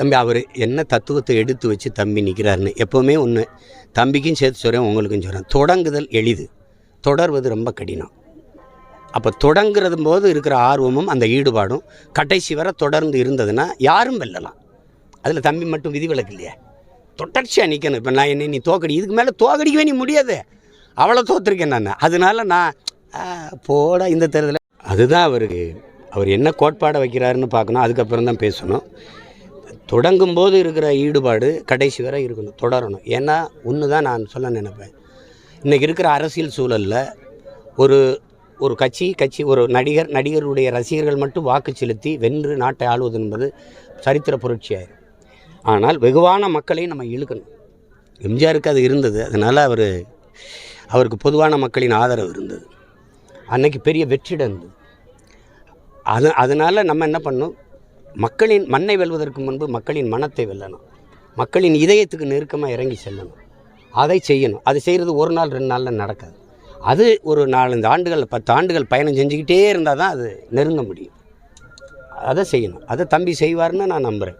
தம்பி அவர் என்ன தத்துவத்தை எடுத்து வச்சு தம்பி நிற்கிறாருன்னு எப்போவுமே ஒன்று தம்பிக்கும் சேர்த்து சொல்கிறேன் உங்களுக்கும் சொல்கிறேன் தொடங்குதல் எளிது. தொடர்வது ரொம்ப கடினம். அப்போ தொடங்குறது போது இருக்கிற ஆர்வமும் அந்த ஈடுபாடும் கடைசி வரை தொடர்ந்து இருந்ததுன்னா யாரும் வெல்லலாம். அதில் தம்பி மட்டும் விதிவிலக்கு இல்லையா? தொடர்ச்சியாக நிற்கணும் இப்போ நான் என்ன நீ தோக்கடி இதுக்கு மேலே தோக்கடிக்கவே நீ முடியாது. அவ்வளோ தோத்துருக்கேன் நான். அதனால நான் போட இந்த தேர்தலில் அதுதான் அவருக்கு அவர் என்ன கோட்பாடை வைக்கிறாருன்னு பார்க்கணும். அதுக்கப்புறம் தான் பேசணும். தொடங்கும் போது இருக்கிற ஈடுபாடு கடைசி வரை இருக்கணும் தொடரணும். ஏன்னா ஒன்று தான் நான் சொல்ல நினைப்பேன். இன்றைக்கி இருக்கிற அரசியல் சூழலில் ஒரு ஒரு கட்சி கட்சி ஒரு நடிகர் நடிகருடைய ரசிகர்கள் மட்டும் வாக்கு செலுத்தி வென்று நாட்டை ஆளுவது என்பது சரித்திர புரட்சியாயிரும் ஆனால் வெகுவான மக்களையும் நம்ம இழுக்கணும். எம்ஜிஆருக்கு அது இருந்தது. அதனால் அவர் அவருக்கு பொதுவான மக்களின் ஆதரவு இருந்தது. அன்னைக்கு பெரிய வெற்றிடம் இருந்தது அது அதனால் நம்ம என்ன பண்ணணும்? மக்களின் மண்ணை வெல்வதற்கு முன்பு மக்களின் மனத்தை வெல்லணும். மக்களின் இதயத்துக்கு நெருக்கமாக இறங்கி செல்லணும். அதை செய்யணும். அது செய்கிறது ஒரு நாள் ரெண்டு நாளில் நடக்காது. அது ஒரு நாலஞ்சு ஆண்டுகள் பத்து ஆண்டுகள் பயணம் செஞ்சுக்கிட்டே இருந்தால் தான் அது நெருங்க முடியும். அதை செய்யணும். அதை தம்பி செய்வார்னு நான் நம்புகிறேன்